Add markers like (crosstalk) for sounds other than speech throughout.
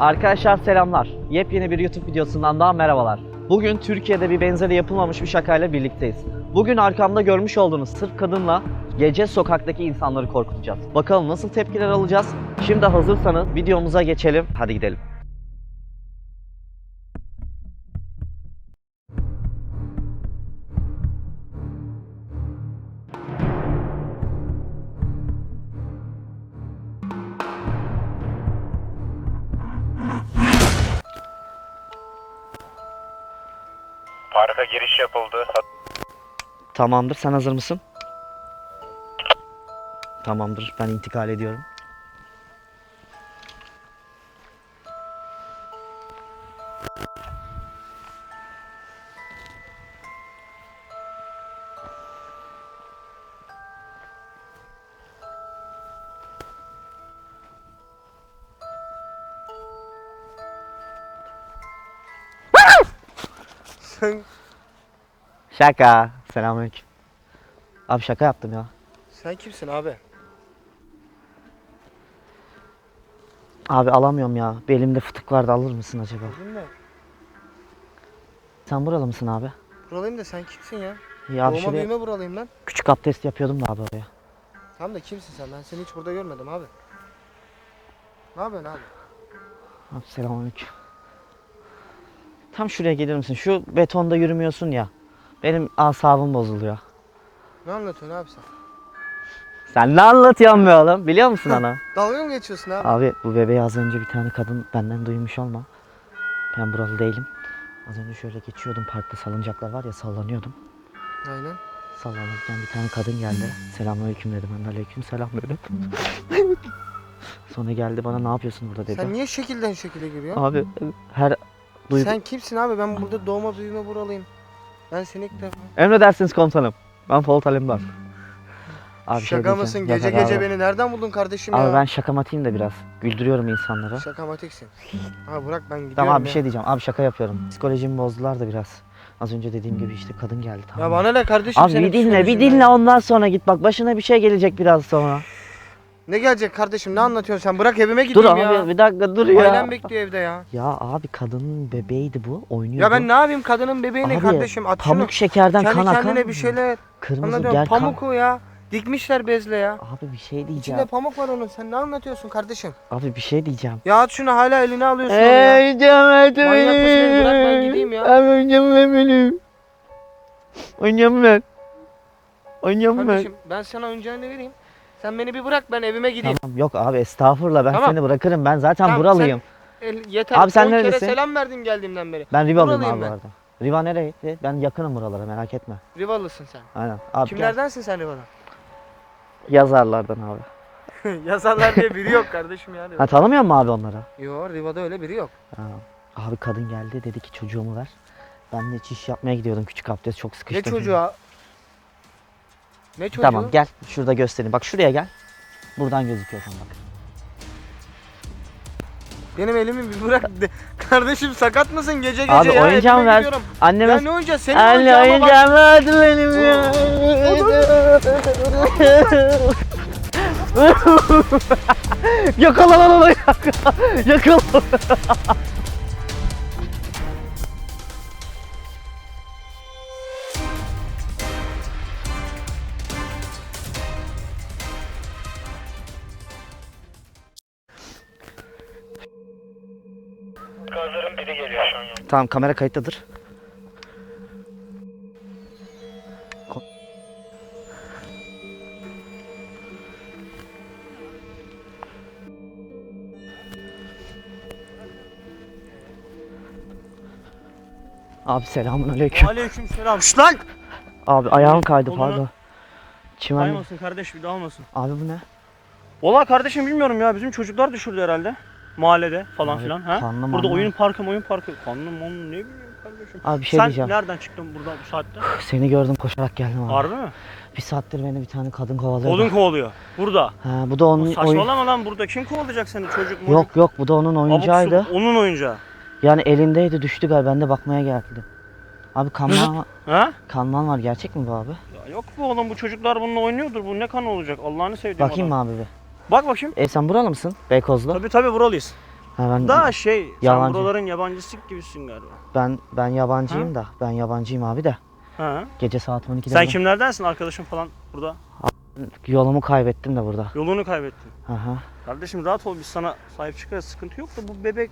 Arkadaşlar selamlar. Yepyeni bir YouTube videosundan daha merhabalar. Bugün Türkiye'de bir benzeri yapılmamış bir şakayla birlikteyiz. Bugün arkamda görmüş olduğunuz sırf kadınla gece sokaktaki insanları korkutacağız. Bakalım nasıl tepkiler alacağız? Şimdi hazırsanız videomuza geçelim. Hadi gidelim. Parka giriş yapıldı. Tamamdır. Sen hazır mısın? Tamamdır. Ben intikal ediyorum. Sen, Şaka. Selamünaleyküm. Abi şaka yaptım ya. sen kimsin abi? Abi alamıyorum ya. Belimde fıtık vardı alır mısın acaba? Ne? Sen buralı mısın abi? Buralıyım da sen kimsin ya? Ya abi Doğma şuraya büyüme buralıyım ben. küçük abdest yapıyordum da abi oraya. Tamam da kimsin sen? Ben seni hiç burada görmedim abi. Ne yapıyorsun abi? Abi selamünaleyküm. Tam şuraya gelir misin? Şu betonda yürümüyorsun ya. Benim asabım bozuluyor. Ne anlatıyorsun abi sen? Sen ne anlatıyorsun be oğlum? Biliyor musun ana? Dalga mı geçiyorsun abi? Abi bu bebeği az önce bir tane kadın benden duymuş olma. Ben buralı değilim. Az önce şöyle geçiyordum parkta salıncaklar var ya sallanıyordum. Aynen. Sallanırken bir tane kadın geldi. Selamünaleyküm dedim. Ben de aleyküm selam dedim. (laughs) Sonra geldi bana ne yapıyorsun burada dedi. Sen niye şekilden şekile giriyorsun? Abi her duygu... Sen kimsin abi? Ben burada doğma büyüme buralıyım. Ben seni ilk defa... Emredersiniz komutanım. Ben Polat Alemdar. Abi şey Şaka diyeceğim, mısın? yok Gece abi. gece beni nereden buldun kardeşim Abi ya? ben şakamatayım da biraz. Güldürüyorum insanları. Şakamatiksin. Abi bırak ben gidiyorum Tamam abi bir ya. şey diyeceğim. Abi şaka yapıyorum. Psikolojimi bozdular da biraz. Az önce dediğim gibi işte kadın geldi tamam. Ya mı? bana ne kardeşim Abi senin bir dinle bir psikolojin dinle ya? ondan sonra git bak başına bir şey gelecek biraz sonra. Ne gelecek kardeşim? Ne anlatıyorsun sen? Bırak evime Dur gideyim abi ya. bir dakika dur ya. Ailem bekliyor evde ya. Ya abi kadının bebeğiydi bu oynuyordu. Ya ben ne yapayım kadının bebeğine Abi, kardeşim at şunu. Pamuk şekerden Kendi kan akar kendine mı? bir şeyler. Kırmızı Anladın gel mı? kan. Pamuk o ya. Dikmişler bezle ya. Abi bir şey diyeceğim. İçinde pamuk var onun. Sen ne anlatıyorsun kardeşim? Abi bir şey diyeceğim. Ya at şunu hala eline alıyorsun onu ya. Ey Cemal Manyak mısın? Bırak ben gideyim ya. Abi oynayacağım ben benim. Oynayacağım ben. Oynayacağım ben. Kardeşim ben sana oyuncağını vereyim. Sen beni bir bırak ben evime gideyim. Tamam yok abi estağfurullah ben Tamam. seni bırakırım ben zaten Tamam, buralıyım. El, yeter. Abi sen On kere neredesin? selam verdin geldiğimden beri. Ben Rivalıyım buralıyım abi bu ben. arada. Riva nereydi? Ben yakınım buralara merak etme. Rivalısın sen. Aynen. Abi gel. Kimlerdensin sen Rival'dan? Yazarlardan abi. (laughs) Yazarlar diye biri yok kardeşim ya. Ha tanımıyor musun abi onları? Yo Riva'da öyle biri yok. Ha. Abi kadın geldi dedi ki çocuğumu ver. Ben de çiş yapmaya gidiyordum küçük abdest çok Ne sıkıştım. çocuğa? Ne çocuğu? Tamam gel şurada göstereyim. Bak şuraya gel. Buradan gözüküyor tam bak. Benim elimi bir bırak. De- Kardeşim sakat mısın gece gece Abi ya? oyuncağımı ver. gidiyorum. Anneme Ya ne oyuncağı? Senin Anne oyuncağıma bak. oyuncağımı verdi benim ya. (laughs) yakala lan onu yakala. Yakala. Tamam kamera kayıttadır. Abi selamun aleyküm. Selam. Şşt lan! Abi ayağım kaydı Olur pardon. Çimen. Kaymasın kardeş bir daha olmasın. Abi bu ne? Valla kardeşim bilmiyorum ya bizim çocuklar düşürdü herhalde. Mahallede falan Abi, filan. Ha? kanlı Burada manlı. oyun parkı oyun parkı. Kanlı manlı ne bileyim kardeşim. Abi bir şey Sen diyeceğim. nereden çıktın burada bu saatte? Seni gördüm koşarak geldim abi. Harbi mi? Bir saattir beni bir tane kadın kovalıyor. Odun da. kovalıyor. Burada. Ha, bu da onun oyun... Saçmalama lan burada kim kovalayacak seni çocuk mu? Yok yok bu da onun oyuncağıydı. Onun oyuncağı. Yani elindeydi düştü galiba ben de bakmaya geldim. Abi kanman, (laughs) var- Ha? kanman var gerçek mi bu abi? Ya yok bu oğlum bu çocuklar bununla oynuyordur. Bu ne kanı olacak Allah'ını sevdiğim Bakayım adam. mı abi bir? Bak bakayım. E sen buralı mısın? Beykozlu. Tabii tabii buralıyız. Ha, ben, Daha şey sen Yalancı. buraların yabancısı gibisin galiba. ben ben yabancıyım da. Ben yabancıyım abi de. Ha. Gece saat 12'de Sen kimlerdensin arkadaşın falan burada? yolumu kaybettim de burada. Yolunu kaybettin. Aha. Kardeşim rahat ol biz sana sahip çıkarız sıkıntı yok da bu bebek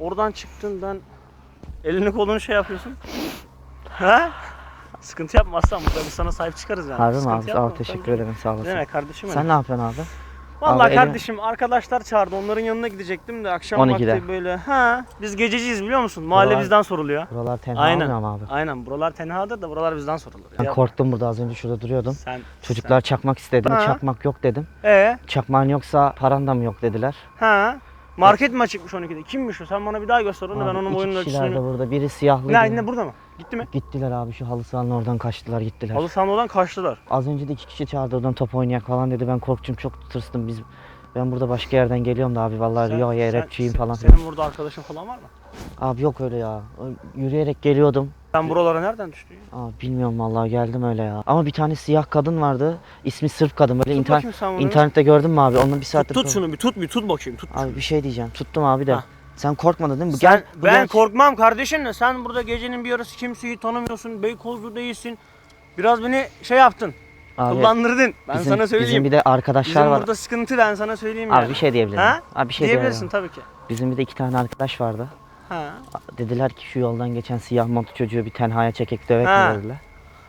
oradan çıktın ben elini kolunu şey yapıyorsun. (laughs) ha? Sıkıntı yapmazsan burada biz sana sahip çıkarız yani. Harbi mi abi? yapma. Sağ ol teşekkür ederim sağ Ne olasın. demek kardeşim Sen ne yapıyorsun abi? Vallahi Abi, kardeşim arkadaşlar çağırdı onların yanına gidecektim de akşam 12'de. vakti böyle ha biz gececiyiz biliyor musun? Mahalle Buralar- bizden soruluyor. Buralar tenha Aynen. mu abi? Aynen buralar tenhadır da buralar bizden sorulur. Ben Ya korktum burada az önce şurada duruyordum. Sen Çocuklar çakmak istedi. Ha. Çakmak yok dedim. sen- Ee, Çakmağın yoksa paran da mı yok dediler. ha market mi açıkmış 12'de? Kimmiş o? Sen bana bir daha göster onu ben Abi, onun iki boyunun kişiler de ölçüsünü. burada. Biri siyahlı. Ne, ne burada mı? Gitti mi? Gittiler abi şu halı sahanın oradan kaçtılar gittiler. Halı sahanın oradan kaçtılar. Az önce de iki kişi çağırdı oradan top oynayak falan dedi. Ben korktum çok tırstım. Biz ben burada başka yerden geliyorum da abi vallahi Sen- Rio'ya rapçiyim sen- falan. Senin burada arkadaşın falan var mı? Abi yok öyle ya. Yürüyerek geliyordum. Sen buralara nereden düştün ya? Abi bilmiyorum vallahi geldim öyle ya. Ama bir tane siyah kadın vardı. İsmi Sırp kadın. Böyle Tut inter- internette gördün mü abi? Onunla bir Tut, saattir tut kor- şunu bir tut bir tut bakayım tut. Abi bir şey diyeceğim. Tuttum abi de. Ha. Sen korkmadın değil mi? Sen, gel- ben genç- korkmam kardeşim de sen burada gecenin bir yarısı kimseyi tanımıyorsun. Beykozlu değilsin. Biraz beni şey yaptın. Abi, kullandırdın. Ben bizim, sana söyleyeyim. Bizim bir de arkadaşlar Bizim var. burada sıkıntı ben sana söyleyeyim Abi yani. bir şey diyebilirim. Ha? Abi bir şey Diyebilirsin tabii ki. Bizim bir de iki tane arkadaş vardı. Ha. Dediler ki şu yoldan geçen siyah montlu çocuğu bir tenhaya çekek dövek mi dediler.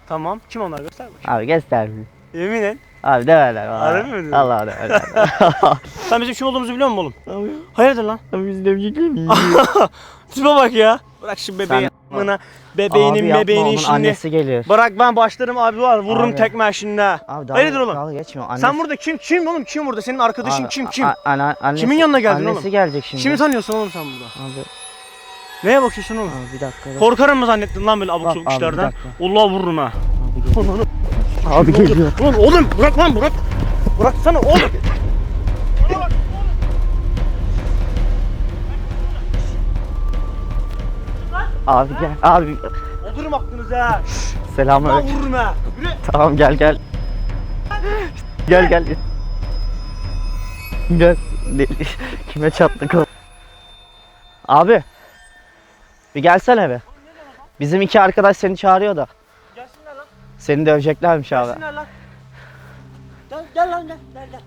Tamam. Kim onlar göster bakayım. Abi göster. Yemin et. Abi demeler. vallahi. Harbi mi diyorsun? Allah demeler. (laughs) Sen bizim kim olduğumuzu biliyor musun oğlum? Hayırdır lan? Abi biz de bir (laughs) Tipe bak ya. Bırak şu bebeğin amına. Bebeğinin Abi yapma bebeğinin onun şimdi. annesi gelir. Bırak ben başlarım abi var vururum Abi. tekme şimdi. ha. Abi Hayırdır oğlum? Dalga geçmiyor. Annesi, Sen burada kim kim oğlum kim burada senin arkadaşın Abi, kim kim? a- ana- annesi, Kimin yanına geldin annesi oğlum? gelecek şimdi. Kimi tanıyorsun oğlum sen burada? Abi, Neye bakıyorsun oğlum? abi bir dakika. dur. Korkarım mı zannettin lan böyle abuk Bak sabuk abi, bir işlerden? dakika. Allah vururum ha. Abi geliyor. Abi geliyor. Ulan oğlum bırak lan bırak. Bıraksana oğlum. Abi gel. Abi ha. Şşş, Lan selamünaleyküm. vururum ha. Yürü. Tamam gel gel. Gel gel. Gel. Kime çattık o? Abi. Bir gelsene be. Bizim iki arkadaş seni çağırıyor da. Seni döveceklermiş abi. Gelsinler lan. Gel gel lan gel. Gel gel.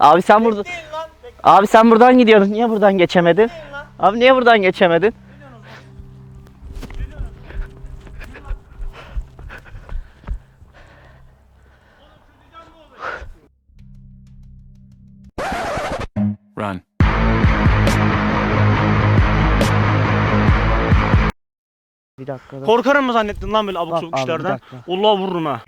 Abi sen burada Değil lan. Bekleyin Abi sen buradan gidiyordun. Niye buradan geçemedin? lan. Abi niye buradan geçemedin? Run. Bir dakika. Korkarım mı zannettin lan böyle abuk Bak sabuk abi, bir işlerden? dakika. Allah vururum ha.